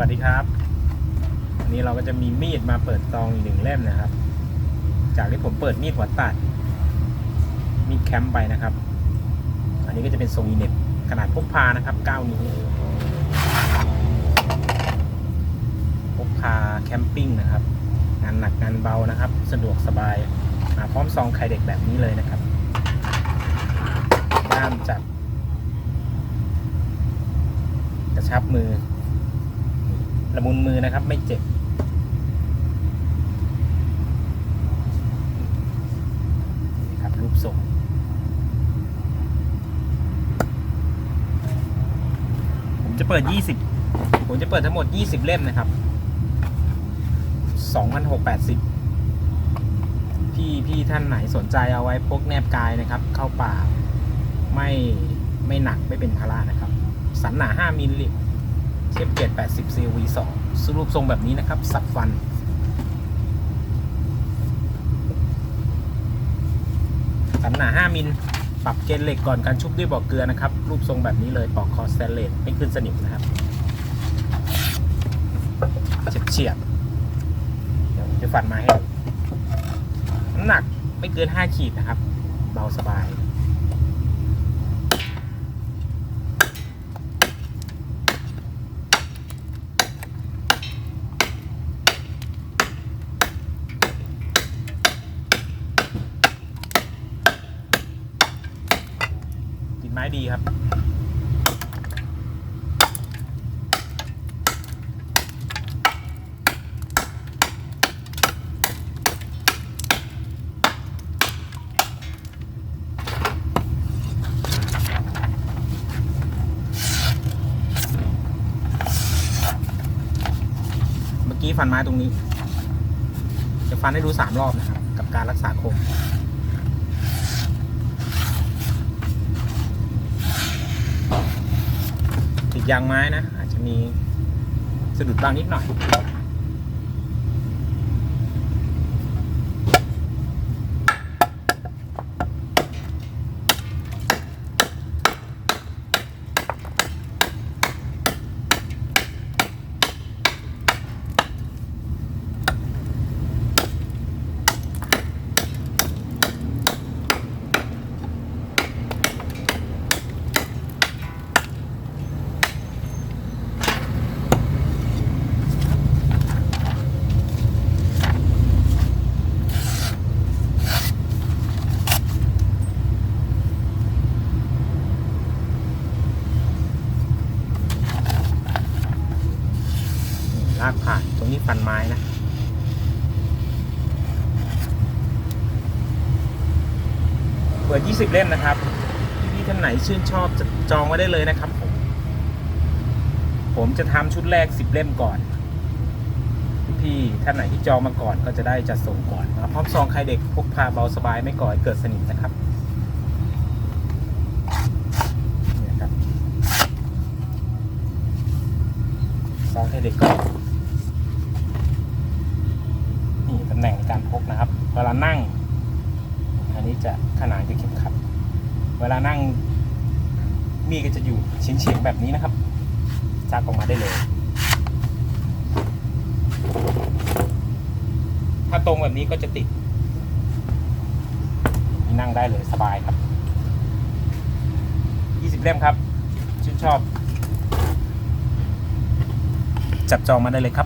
วัสดีครับวันนี้เราก็จะมีมีดมาเปิดซองอีกหนึ่งเล่มนะครับ จากที่ผมเปิดมีดหัวตัด มีดแคมป์ไปนะครับ อันนี้ก็จะเป็นทรงอีเน็ตขนาดพกพานะครับ9นิ้วพกพาแคมปิ้งนะครับ งานหนักงานเบานะครับ สะดวกสบายมาพร้อมซองไข่เด็กแบบนี้เลยนะครับด้ามจับกระชับมือ ละมุนมือนะครับ ไม่เจ็บ นี่ครับรูปทรงผมจะเปิด 20 ผมจะเปิดทั้งหมด 20 เล่มนะครับ 2,680พี่พี่ท่านไหนสนใจเอาไว้พกแนบกายนะครับ เข้าป่าไม่ไม่หนักไม่เป็นภาระนะครับ สันหนา 5มิลลิ เทียบเกียร80 CV 2สรุปทรงแบบนี้นะครับ สับฟัน สันหนา 5 มิล ปรับเกณฑ์เหล็กก่อนการชุบด้วยบ่อเกลือนะครับ รูปทรงแบบนี้เลยปอกคอสแตนเลสไม่ขึ้นสนิมนะครับเฉียบเฉียบเดี๋ยวจะฟันมาให้ดูน้ำหนักไม่เกิน 5 ขีดนะครับ เบาสบาย ไม้ดีครับ เมื่อกี้ฟันไม้ตรงนี้ จะฟันให้ดูสามรอบนะครับ กับการรักษาคมติ ยางไม้นะ อาจจะมีสะดุดบ้างนิดหน่อย ลากผ่าน ตรงนี้ฟันไม้นะเปิด 20 เล่มนะครับพี่ๆท่านไหนชื่นชอบจะจองไว้ได้เลยนะครับผม ผมจะทำชุดแรก 10 เล่มก่อน พี่ๆท่านไหนที่จองมาก่อนก็จะได้จัดส่งก่อนมาพร้อมซองใครเด็กพกพาเบาสบายไม่ก่อให้เกิดสนิมนะครับนี่นะครับซองใครเด็กก็ นี่ตำแหน่งในการพกนะครับ เวลานั่ง อันนี้จะขนานจะเข็มขัด เวลานั่งมีก็จะอยู่เฉียงๆแบบนี้นะครับจักออกมาได้เลย ถ้าตรงแบบนี้ก็จะติดนั่งได้เลยสบายครับ 20 เล่มครับ ชื่นชอบ จับจองมาได้เลยครับ